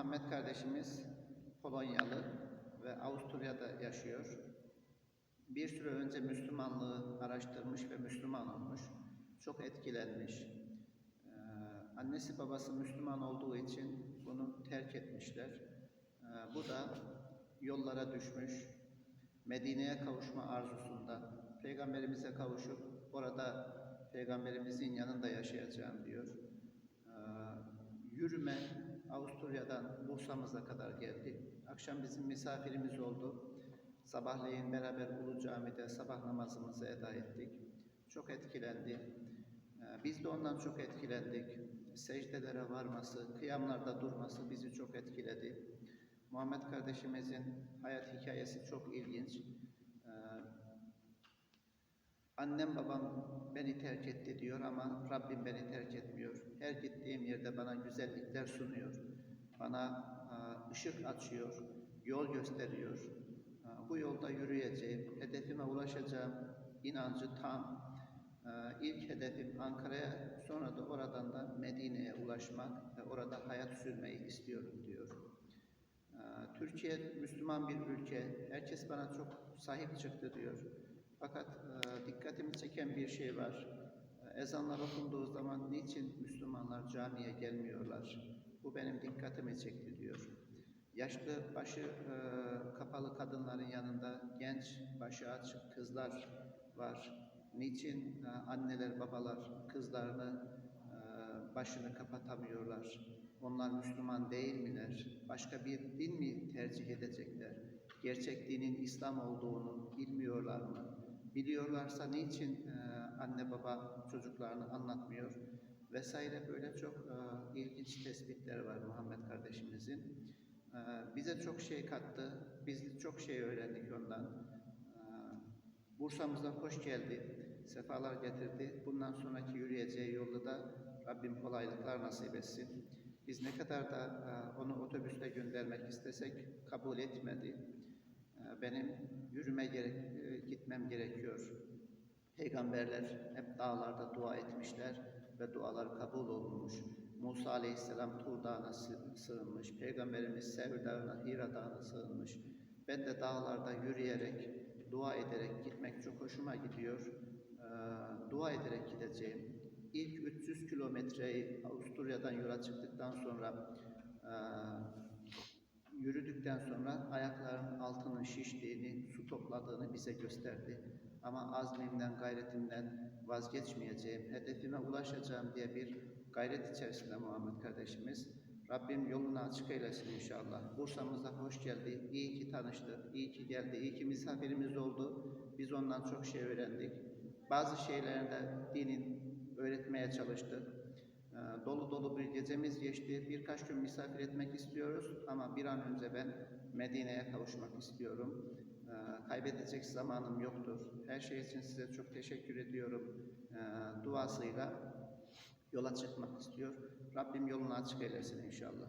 Muhammed kardeşimiz Polonyalı ve Avusturya'da yaşıyor. Bir süre önce Müslümanlığı araştırmış ve Müslüman olmuş. Çok etkilenmiş. Ee, annesi babası Müslüman olduğu için bunu terk etmişler. Ee, bu da yollara düşmüş. Medine'ye kavuşma arzusunda peygamberimize kavuşup orada peygamberimizin yanında yaşayacağım diyor. Ee, yürüme Avusturya'dan Bursa'mıza kadar geldi. Akşam bizim misafirimiz oldu. Sabahleyin beraber Ulu Cami'de sabah namazımızı eda ettik. Çok etkilendi. Ee, Biz de ondan çok etkilendik. Secdelere varması, kıyamlarda durması bizi çok etkiledi. Muhammed kardeşimizin hayat hikayesi çok ilginç. Annem babam beni terk etti diyor ama Rabbim beni terk etmiyor. Her gittiğim yerde bana güzellikler sunuyor. Bana e, ışık açıyor, yol gösteriyor. E, Bu yolda yürüyeceğim, hedefime ulaşacağım inancı tam. E, İlk hedefim Ankara'ya, sonra da oradan da Medine'ye ulaşmak ve orada hayat sürmeyi istiyorum diyor. Türkiye Müslüman bir ülke. Herkes bana çok sahip çıktı diyor. Fakat e, dikkatimi çeken bir şey var. Ezanlar okunduğu zaman niçin Müslümanlar camiye gelmiyorlar? Bu benim dikkatimi çekti diyor. Yaşlı başı e, kapalı kadınların yanında genç başı açık kızlar var. Niçin e, anneler babalar kızlarını başını kapatamıyorlar? Onlar Müslüman değil miler? Başka bir din mi tercih edecekler? Gerçek dinin İslam olduğunu bilmiyorlar mı? Biliyorlarsa niçin e, anne baba çocuklarını anlatmıyor? Vesaire böyle çok e, ilginç tespitler var Muhammed kardeşimizin. E, bize çok şey kattı. Biz çok şey öğrendik ondan. E, Bursa'mıza hoş geldi. Sefalar getirdi. Bundan sonraki yürüyeceği yolda da Rabbim kolaylıklar nasip etsin. Biz ne kadar da e, onu otobüste göndermek istesek kabul etmedi. E, Benim yürüme gerek, e, gitmem gerekiyor. Peygamberler hep dağlarda dua etmişler ve dualar kabul olmuş. Musa aleyhisselam Tur Dağı'na sı- sığınmış. Peygamberimiz Sevr Dağı'na, Hira Dağı'na sığınmış. Ben de dağlarda yürüyerek, dua ederek gitmek çok hoşuma gidiyor. Ee, dua ederek gideceğim. İlk 300 kilometreyi Avusturya'dan yola çıktıktan sonra e, yürüdükten sonra ayaklarının altının şiştiğini, su topladığını bize gösterdi. Ama azmimden, gayretimden vazgeçmeyeceğim, hedefime ulaşacağım diye bir gayret içerisinde Muhammed kardeşimiz. Rabbim yolunu açık eylesin inşallah. Bursa'mıza hoş geldi, iyi ki tanıştık, iyi ki geldi, iyi ki misafirimiz oldu. Biz ondan çok şey öğrendik. Bazı şeylerini de dinin öğretmeye çalıştık. Ee, Dolu dolu bir gecemiz geçti. Birkaç gün misafir etmek istiyoruz ama bir an önce ben Medine'ye kavuşmak istiyorum. Ee, Kaybedecek zamanım yoktur. Her şey için size çok teşekkür ediyorum. Ee, Duasıyla yola çıkmak istiyor. Rabbim yolunu açık eylesin inşallah.